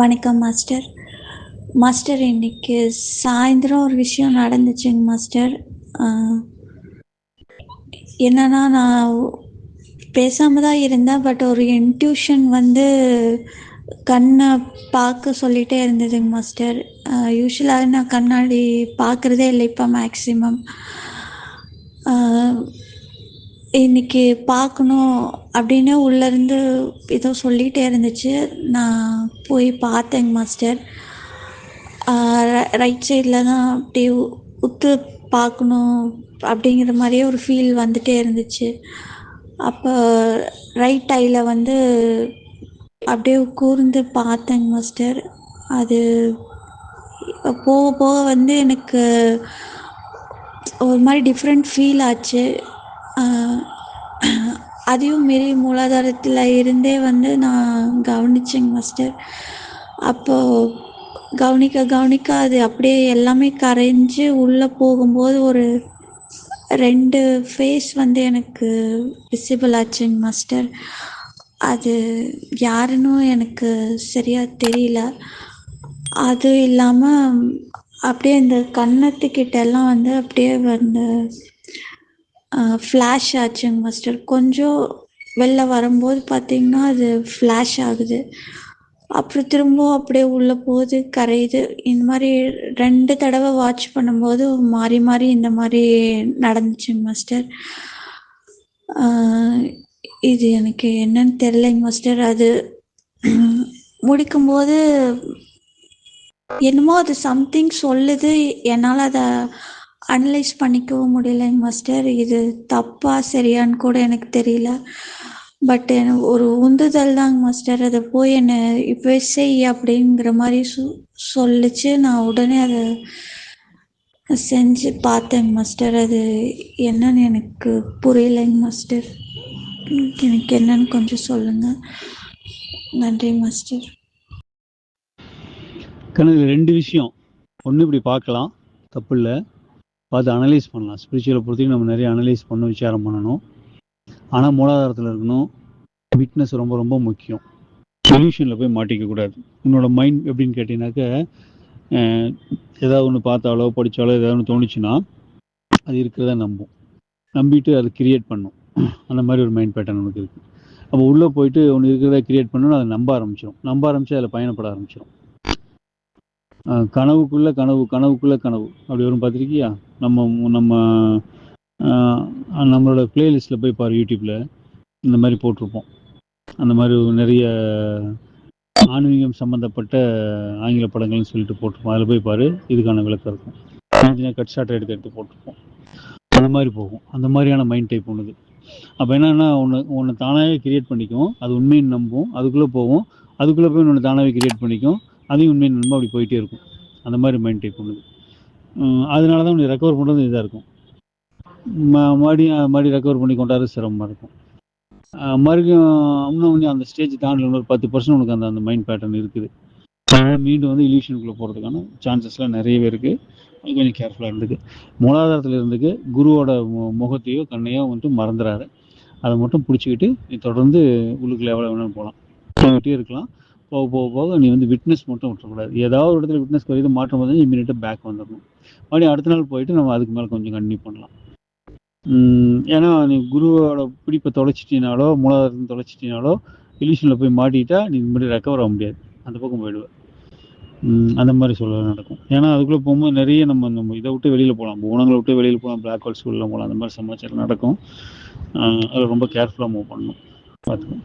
வணக்கம் master. Master இன்னைக்கு சாயந்தரம் ஒரு விஷயம் நடந்துச்சுங்க மாஸ்டர். என்னன்னா நான் பேசாம தான் இருந்தேன் பட் ஒரு இன்ட்யூஷன் வந்து கண்ணை பார்க்க சொல்லிட்டே இருந்ததுங்க மாஸ்டர். யூஸ்வலாக நான் கண்ணாடி பார்க்குறதே இல்லை இப்போ மேக்ஸிமம் இன்னைக்கு பார்க்கணும் அப்படின்னு உள்ளேருந்து ஏதோ சொல்லிகிட்டே இருந்துச்சு. நான் போய் பார்த்தேங்க மாஸ்டர். ரைட் சைடில் தான் அப்படியே உத்து பார்க்கணும் அப்படிங்கிற மாதிரியே ஒரு ஃபீல் வந்துட்டே இருந்துச்சு. அப்போ ரைட் ஐயில் வந்து அப்படியே கூர்ந்து பார்த்தேங்க மாஸ்டர். அது போக போக வந்து எனக்கு ஒரு மாதிரி டிஃப்ரெண்ட் ஃபீல் ஆச்சு. அதையும் மீறி மூலாதாரத்தில் இருந்தே வந்து நான் கவனிச்சேங்க மாஸ்டர் அப்போது கவனிக்க கவனிக்க அது அப்படியே எல்லாமே கரைஞ்சு உள்ளே போகும்போது ஒரு ரெண்டு ஃபேஸ் வந்து எனக்கு விசிபிள் ஆச்சுங்க மாஸ்டர் அது யாருன்னு எனக்கு சரியாக தெரியல. அது இல்லாமல் அப்படியே இந்த கன்னத்துக்கிட்ட எல்லாம் வந்து அப்படியே வந்து ஃப்ளாஷ் ஆச்சுங்க மாஸ்டர் கொஞ்சம் வெளில வரும்போது பார்த்தீங்கன்னா அது ஃப்ளாஷ் ஆகுது. அப்புறம் திரும்பவும் அப்படியே உள்ளே போகுது கரையுது. இந்த மாதிரி ரெண்டு தடவை வாட்ச் பண்ணும்போது மாறி மாறி இந்த மாதிரி நடந்துச்சுங்க மாஸ்டர் இது எனக்கு என்னன்னு தெரியலைங்க மாஸ்டர் அது முடிக்கும்போது என்னமோ அது சம்திங் சொல்லுது. என்னால் அதை அனலைஸ் பண்ணிக்கவும் முடியலைங்க மாஸ்டர் இது தப்பா சரியான்னு கூட எனக்கு தெரியல. பட் எனக்கு ஒரு உந்துதல் தாங்க மாஸ்டர் அதை போய் என்னை இப்போ செய் அப்படிங்கிற மாதிரி சொ சொல்லிச்சு. நான் உடனே அதை செஞ்சு பார்த்தேங்க மாஸ்டர் அது என்னன்னு எனக்கு புரியலைங்க மாஸ்டர் எனக்கு என்னன்னு கொஞ்சம் சொல்லுங்கள் நன்றி மாஸ்டர் கணக்கு ரெண்டு விஷயம். ஒன்று இப்படி பார்க்கலாம். தப்பு இல்லை. பார்த்து அனலைஸ் பண்ணலாம். ஸ்பிரிச்சுவலை பொறுத்தவரைக்கும் நம்ம நிறைய அனலைஸ் பண்ண விசாரம் பண்ணணும். ஆனால் மூலாதாரத்தில் இருக்கணும். விட்னஸ் ரொம்ப ரொம்ப முக்கியம். சொல்யூஷனில் போய் மாட்டிக்க கூடாது. உன்னோட மைண்ட் எப்படின்னு கேட்டீங்கன்னாக்க ஏதாவது ஒன்று பார்த்தாலோ படித்தாலோ ஏதாவது ஒன்று தோணுச்சுன்னா அது இருக்கிறத நம்பும். நம்பிட்டு அதை கிரியேட் பண்ணும். அந்த மாதிரி ஒரு மைண்ட் பேட்டர்ன் நமக்கு இருக்குது அப்போ உள்ளே போயிட்டு ஒன்று இருக்கிறத கிரியேட் பண்ணணும் அதை நம்ப ஆரம்பிச்சிடும் நம்ப ஆரம்பித்து அதில் பயணப்பட ஆரம்பிச்சிடும் கனவுக்குள்ள கனவு கனவுக்குள்ள கனவு. அப்படி வரும் பார்த்துருக்கியா? நம்ம நம்ம நம்மளோட பிளேலிஸ்ட்டில் போய் பாரு யூடியூப்பில் இந்த மாதிரி போட்டிருப்போம். அந்த மாதிரி நிறைய ஆன்மீகம் சம்மந்தப்பட்ட ஆங்கில படங்கள்னு சொல்லிட்டு போட்டிருப்போம். அதில் போய் பாரு இதுக்கான விளக்கம் இருக்கும். தனித்தனியாக கட் ஷார்ட் எடுத்து எடுத்து போட்டிருப்போம். அந்த மாதிரி போகும். அந்த மாதிரியான மைண்ட் டைப் ஒன்றுது அப்போ என்னன்னா ஒன்று ஒன்று தானாகவே கிரியேட் பண்ணிக்கும். அது உண்மைன்னு நம்பும். அதுக்குள்ளே போகும். அதுக்குள்ளே போய் ஒன்று தானாகவே கிரியேட் பண்ணிக்கும். அதையும் உண்மை நம்ப அப்படி போயிட்டே இருக்கும். அந்த மாதிரி மைண்ட் டைப் பண்ணுது அதனால தான் உனக்கு ரெக்கவர் பண்ணுறது இதாக இருக்கும். ம- மறுபடியும் மறுபடியும் ரெக்கவர் பண்ணி கொண்டாடுறது சிரமமாக இருக்கும். மறுபடியும் இன்னும் கொஞ்சம் அந்த ஸ்டேஜ் தாண்டி ஒரு பத்து பர்சன்ட் உனக்கு அந்த அந்த மைண்ட் பேட்டர்ன் இருக்குது. அதனால மீண்டும் வந்து இல்யூஷனுக்குள்ளே போகிறதுக்கான சான்சஸ்லாம் நிறையவே இருக்குது அது கொஞ்சம் கேர்ஃபுல்லாக இருந்துக்கு. மூலாதாரத்தில் இருந்துக்கு குருவோட முகத்தையோ கண்ணையோ வந்துட்டு மறந்துறாரு அதை மட்டும் பிடிச்சிக்கிட்டு நீ தொடர்ந்து உள்ளுக்குள்ளே எவ்வளோ வேணாலும் போகலாம். போய்கிட்டே இருக்கலாம். போக போக போக நீ வந்து விட்னஸ் மட்டும் விட்டுறக்கூடாது. ஏதாவது ஒரு இடத்துல விட்னஸ் குறையுது மாற்றம் வந்து இம்மீடியட்டாக பேக் வந்துடணும். மறுபடியும் அடுத்த நாள் போயிட்டு நம்ம அதுக்கு மேலே கொஞ்சம் கண்டினியூ பண்ணலாம். ஏன்னா நீ குருவோட பிடிப்பை தொலைச்சிட்டினாலோ மூலாதாரத்தை தொலைச்சிட்டினாலோ இலியூஷனில் போய் மாட்டிட்டா நீ இது மாதிரி ரெக்கவர் ஆக முடியாது. அந்த பக்கம் போயிடுவேன் அந்த மாதிரி சொல்ல நடக்கும். ஏன்னா அதுக்குள்ளே போகும்போது நிறைய நம்ம நம்ம இதை விட்டு வெளியில் போகலாம். பூனங்களை விட்டு வெளியில் போகலாம் பிளாக் ஹோல்ஸ் உள்ள போகலாம் அந்த மாதிரி சமாச்சாரம் நடக்கும். அதில் ரொம்ப கேர்ஃபுல்லாக மூவ் பண்ணணும். பார்த்துக்கோங்க